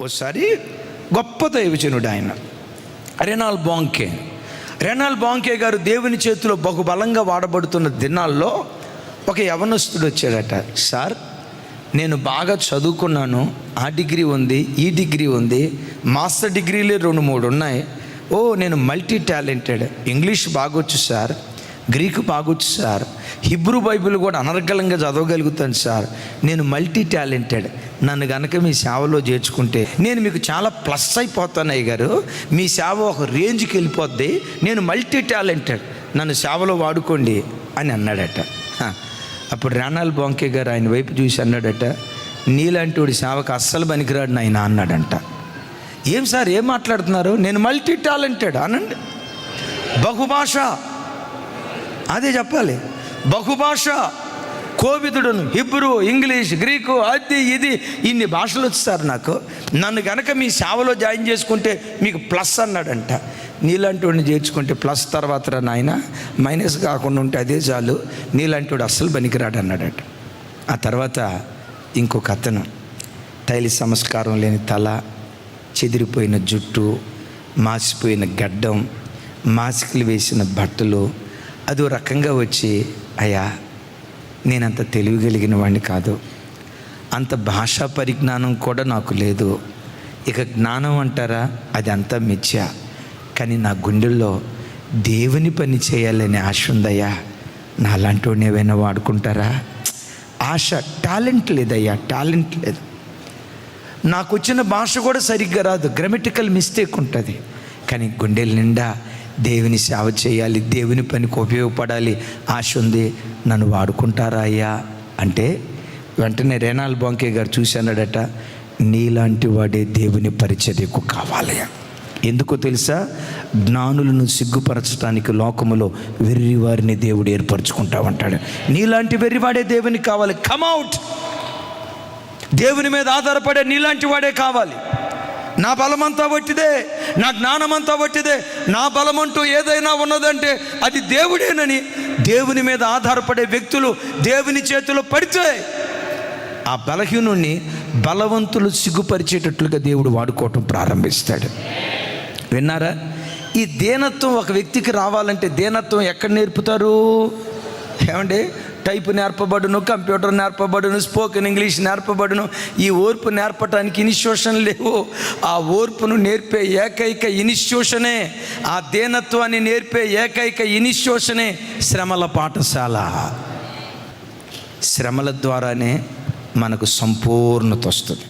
ఓసారి గొప్ప దైవజనుడు ఆయన. రెనాల్ బాంకే. రెనాల్ బాంకే గారు దేవుని చేతిలో బహుబలంగా వాడబడుతున్న దినాల్లో ఒక యవనస్తుడు వచ్చాడట. సార్ నేను బాగా చదువుకున్నాను. ఆ డిగ్రీ ఉంది ఈ డిగ్రీ ఉంది మాస్టర్ డిగ్రీలే రెండు మూడు ఉన్నాయి. ఓ నేను మల్టీ టాలెంటెడ్. ఇంగ్లీష్ బాగొచ్చు సార్ గ్రీకు బాగొచ్చు సార్ హిబ్రూ బైబిల్ కూడా అనర్గళంగా చదవగలుగుతాను సార్. నేను మల్టీ టాలెంటెడ్. నన్ను గనక మీ సేవలో చేర్చుకుంటే నేను మీకు చాలా ప్లస్ అయిపోతాను అయ్య గారు మీ సేవ ఒక రేంజ్కి వెళ్ళిపోద్ది. నేను మల్టీ టాలెంటెడ్ నన్ను సేవలో వాడుకోండి అని అన్నాడట. అప్పుడు రానాల్ బొంకే గారు ఆయన వైపు చూసి అన్నాడట నీలాంటి వాడి సేవకు అస్సలు పనికిరాడు నాయన అన్నాడంట. ఏం సార్ ఏం మాట్లాడుతున్నారు? నేను మల్టీ టాలెంటెడ్ అనండి. బహుభాష. అదే చెప్పాలి. బహుభాష కోవిదుడును హిబ్రూ ఇంగ్లీష్ గ్రీకు అది ఇది ఇన్ని భాషలు వచ్చారు నాకు. నన్ను గనక మీ సేవలో జాయిన్ చేసుకుంటే మీకు ప్లస్ అన్నాడంట. నీలాంటి వాడిని చేర్చుకుంటే ప్లస్ తర్వాత రా నాయన. మైనస్ కాకుండా ఉంటే అదే చాలు. నీలాంటి వాడు అస్సలు పనికిరాడు అన్నాడట. ఆ తర్వాత ఇంకొక అతను తైలి సంస్కారం లేని తల చెదిరిపోయిన జుట్టు మాసిపోయిన గడ్డం మాసికలు వేసిన బట్టలు అదో రకంగా వచ్చి అయ్యా నేనంత తెలివి కలిగిన వాడిని కాదు. అంత భాషా పరిజ్ఞానం కూడా నాకు లేదు. ఇక జ్ఞానం అంటారా? అది అంతా మిథ్య. కానీ నా గుండెల్లో దేవుని పని చేయాలనే ఆశ ఉందయ్యా. నాలాంటి వాడిని ఏవైనా వాడుకుంటారా? ఆశ టాలెంట్ లేదయ్యా టాలెంట్ లేదు. నాకు వచ్చిన భాష కూడా సరిగ్గా రాదు. గ్రామటికల్ మిస్టేక్ ఉంటుంది. కానీ గుండెల నిండా దేవుని సేవ చేయాలి దేవుని పనికి ఉపయోగపడాలి. ఆశ ఉంది నన్ను వాడుకుంటారా అయ్యా? అంటే వెంటనే రేనాల్ బొంకే గారు చూశాడట నీలాంటి వాడే దేవుని పరిచర్యకు కావాలయ్యా. ఎందుకో తెలుసా? జ్ఞానులను సిగ్గుపరచడానికి లోకములో వెర్రి వారిని దేవుడు ఏర్పరచుకుంటా ఉంటాడు నీలాంటి వెర్రివాడే దేవునికి కావాలి కమౌట్ దేవుని మీద ఆధారపడే నీలాంటి వాడే కావాలి. నా బలమంతా వట్టిదే నా జ్ఞానమంతా వట్టిదే నా బలమంటూ ఏదైనా ఉన్నదంటే అది దేవుడేనని దేవుని మీద ఆధారపడే వ్యక్తులు దేవుని చేతిలో పడితే ఆ బలహీనుణ్ణి బలవంతులు సిగ్గుపరిచేటట్లుగా దేవుడు వాడుకోవటం ప్రారంభిస్తాడు. విన్నారా? ఈ దేనత్వం ఒక వ్యక్తికి రావాలంటే దేనత్వం ఎక్కడ నేర్పుతారు? ఏమండి? టైప్ నేర్పబడును కంప్యూటర్ నేర్పబడును స్పోకెన్ ఇంగ్లీష్ నేర్పబడును ఈ ఓర్పు నేర్పటానికి ఇన్స్టిట్యూషన్ లేవు. ఆ ఓర్పును నేర్పే ఏకైక ఇన్స్టిట్యూషనే ఆ దేనత్వాన్ని నేర్పే ఏకైక ఇన్స్టిట్యూషనే శ్రమల పాఠశాల. శ్రమల ద్వారానే మనకు సంపూర్ణత వస్తుంది.